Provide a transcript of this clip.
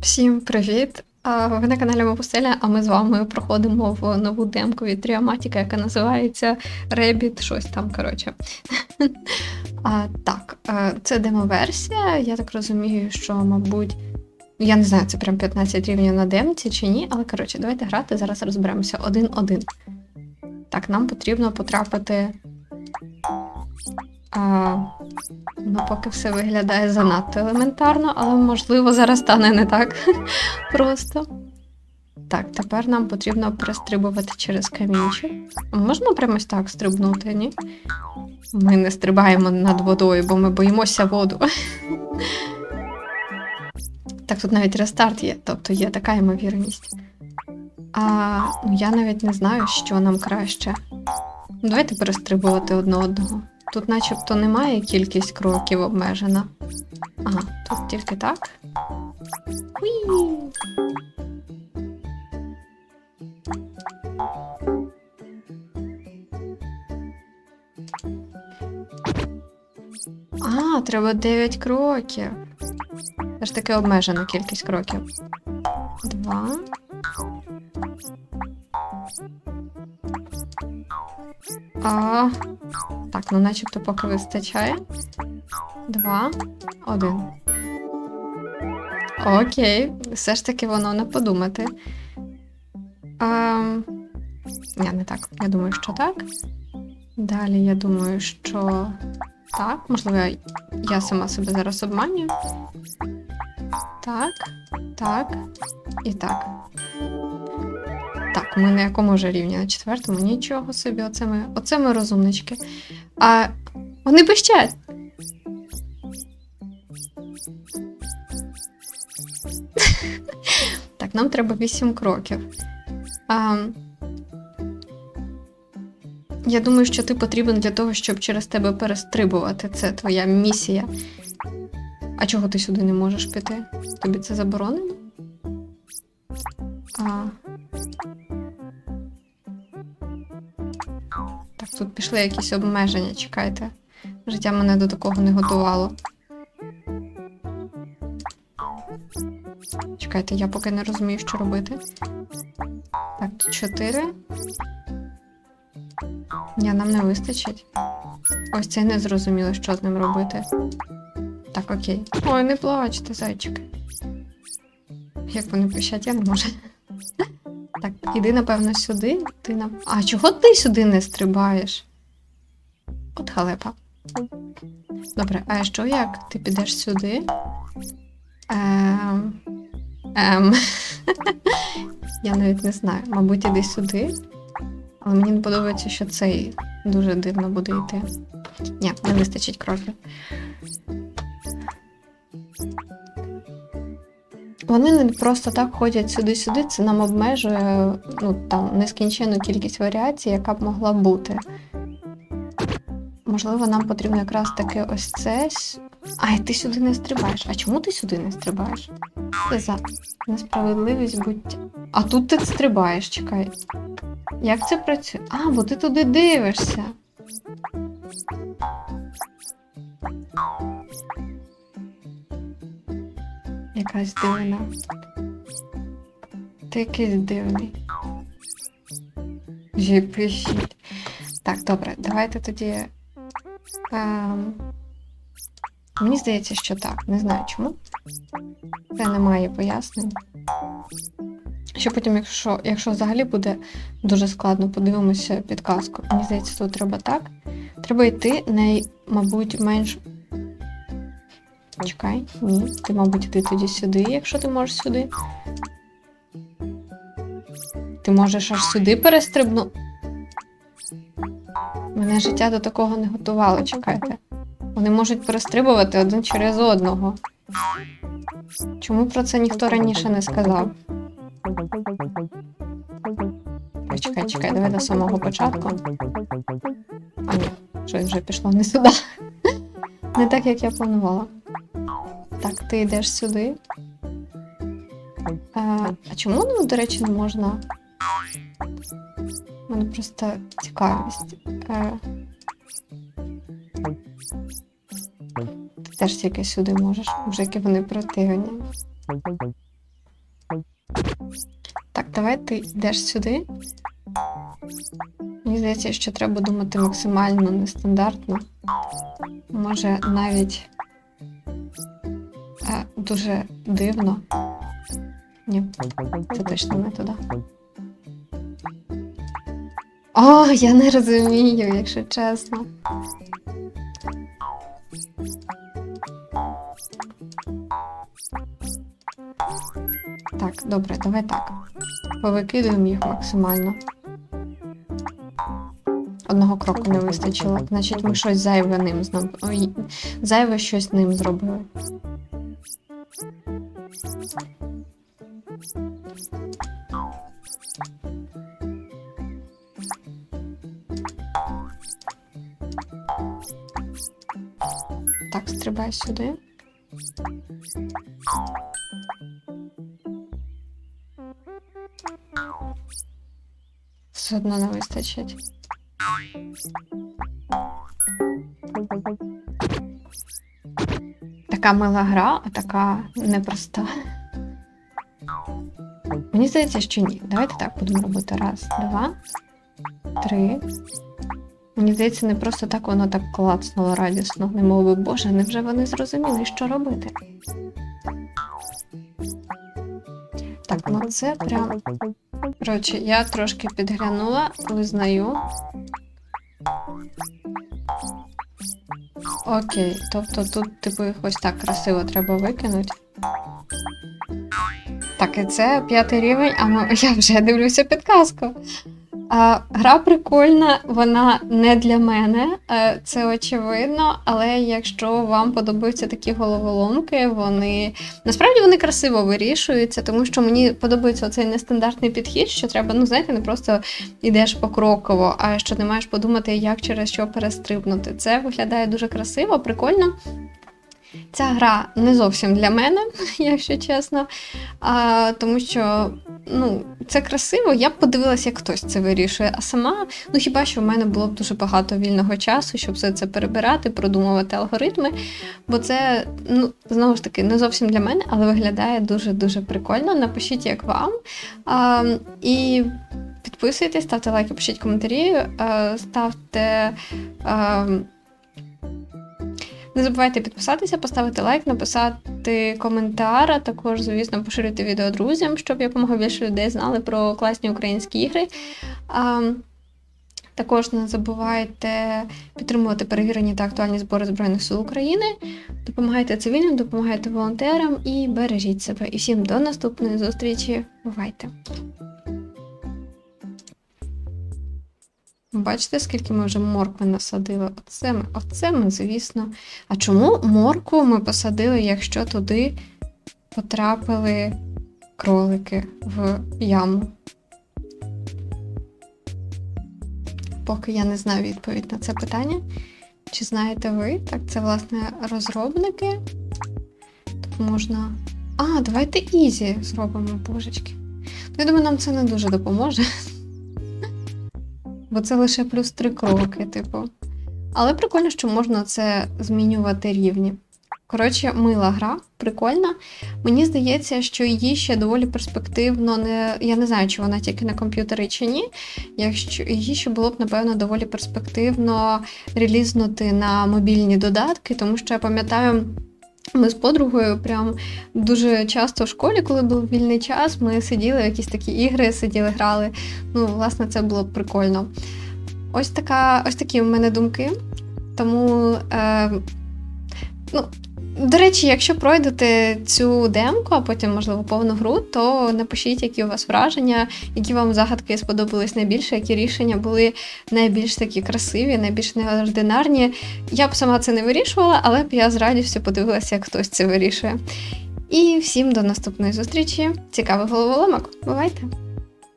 Всім привіт! Ви на каналі Мопустеля, а ми з вами проходимо в нову демку від Тріаматіка, яка називається Rabbit, щось там, коротше. А, так, е, це демо-версія. Я так розумію, що, мабуть, я не знаю, це прям 15 рівнів на демці чи ні, але коротше, давайте грати, зараз розберемося один-один. Так, нам потрібно потрапити. А, ну, поки все виглядає занадто елементарно, але можливо зараз стане не так просто. Так, тепер нам потрібно перестрибувати через камінчик. Можна прямось так стрибнути, ні? Ми не стрибаємо над водою, бо ми боїмося воду. Так, тут навіть рестарт є, тобто є така ймовірність. А ну, я навіть не знаю, що нам краще. Ну, Давайте перестрибувати одне одного. Тут начебто немає кількість кроків обмежена. Ага, тут тільки так. Уі! А, треба 9 кроків. Це ж таки обмежена кількість кроків. Два. А, так, ну начебто поки вистачає. Два, один. Окей, все ж таки воно не подумати. А, ні, не так. Я думаю, що так. Далі я думаю, що так. Можливо, я- сама себе зараз обманюю. Так, так і так. Так, ми на якому вже рівні? На четвертому? Нічого собі, оце ми, оце ми розумнички. А вони пищать. так, нам треба вісім кроків. А, я думаю, що ти потрібен для того, щоб через тебе перестрибувати. Це твоя місія. А чого ти сюди не можеш піти? Тобі це заборонено? А, тут пішли якісь обмеження, чекайте. Життя мене до такого не готувало. Чекайте, я поки не розумію, що робити. Так, тут чотири. Ні, нам не вистачить. Ось це не зрозуміло, що з ним робити. Так, окей. Ой, не плачте, зайчики. Як вони пищать, я не можу. Так, іди, напевно, сюди. Ти на... А чого ти сюди не стрибаєш? От халепа. Добре, а що як ти підеш сюди? Ем... Ем... Я навіть не знаю. Мабуть, іди сюди. Але мені подобається, що цей дуже дивно буде йти. Ні, не вистачить кроків. Вони не просто так ходять сюди-сюди, це нам обмежує ну, там, нескінченну кількість варіацій, яка б могла бути. Можливо, нам потрібно якраз таки ось це. Ай, ти сюди не стрибаєш. А чому ти сюди не стрибаєш? Це за несправедливість буття. А тут ти стрибаєш, чекай. Як це працює? А, бо ти туди дивишся. Якась дивина. Ти якийсь дивний. Жіпишіть. Так, добре, давайте тоді. Ем... Мені здається, що так. Не знаю чому. Це немає пояснень. Що потім, якщо, якщо взагалі буде дуже складно, подивимося підказку. Мені здається, тут треба так. Треба йти най, мабуть, менш. Чекай, ні. Ти, мабуть, йди тоді сюди, якщо ти можеш сюди. Ти можеш аж сюди перестрибнути. Мене життя до такого не готувало, чекайте. Вони можуть перестрибувати один через одного. Чому про це ніхто раніше не сказав? Чекай, чекай, давай до самого початку. А ні, щось вже пішло не сюди. Не так, як я планувала. Так, ти йдеш сюди. А, а чому ну, до речі, не можна? У мене просто цікавість. Е, Ти теж тільки сюди можеш, вже які вони противні. Так, давай ти йдеш сюди. Мені здається, що треба думати максимально нестандартно. Може, навіть дуже дивно. Ні, це точно не туди. О, я не розумію, якщо чесно. Так, добре, давай так. Повикидуємо їх максимально. Одного кроку не вистачило. Значить, ми щось зайве ним зайве щось ним зробили. Так, стрибай сюди. Все одно не вистачить. Така мила гра, а така непроста. Мені здається, що ні. Давайте так будемо робити. Раз, два, три. Мені здається, не просто так воно так клацнуло радісно. Не би, Боже, невже вони зрозуміли, що робити? Так, ну це прям. Коротше, я трошки підглянула, визнаю. Окей, тобто тут, типу, їх ось так красиво треба викинути. Так, і це п'ятий рівень, а ми, я вже дивлюся підказку. А, гра прикольна, вона не для мене, е, це очевидно. Але якщо вам подобаються такі головоломки, вони насправді вони красиво вирішуються, тому що мені подобається цей нестандартний підхід, що треба, ну знаєте, не просто йдеш покроково, а що ти маєш подумати, як через що перестрибнути. Це виглядає дуже красиво, прикольно. Ця гра не зовсім для мене, якщо чесно. А, Тому що ну, це красиво, я б подивилася, як хтось це вирішує. А сама, ну хіба що в мене було б дуже багато вільного часу, щоб все це перебирати, продумувати алгоритми. Бо це, ну, знову ж таки, не зовсім для мене, але виглядає дуже-дуже прикольно. Напишіть, як вам. А, І підписуйтесь, ставте лайки, пишіть коментарі, а, ставте. А, не забувайте підписатися, поставити лайк, написати коментар, а також, звісно, поширити відео друзям, щоб якомога більше людей знали про класні українські ігри. А, також не забувайте підтримувати перевірені та актуальні збори Збройних сил України. Допомагайте цивільним, допомагайте волонтерам і бережіть себе. І всім до наступної зустрічі. Бувайте! Бачите, скільки ми вже моркви насадили? Оце ми, оце ми, звісно. А чому моркву ми посадили, якщо туди потрапили кролики в яму? Поки я не знаю відповідь на це питання. Чи знаєте ви? Так, це, власне, розробники. Тут можна. А, давайте Ізі зробимо, божечки. Ну, я думаю, нам це не дуже допоможе бо це лише плюс три кроки, типу. Але прикольно, що можна це змінювати рівні. Коротше, мила гра, прикольна. Мені здається, що її ще доволі перспективно не. Я не знаю, чи вона тільки на комп'ютері чи ні. Якщо її ще було б, напевно, доволі перспективно релізнути на мобільні додатки, тому що я пам'ятаю. Ми з подругою прям дуже часто в школі, коли був вільний час, ми сиділи, якісь такі ігри, сиділи, грали. Ну, власне, це було прикольно. Ось така, ось такі в мене думки. Тому, е, ну, до речі, якщо пройдете цю демку, а потім, можливо, повну гру, то напишіть, які у вас враження, які вам загадки сподобались найбільше, які рішення були найбільш такі красиві, найбільш неординарні. Я б сама це не вирішувала, але б я з радістю подивилася, як хтось це вирішує. І всім до наступної зустрічі. Цікавих головоломок. Бувайте!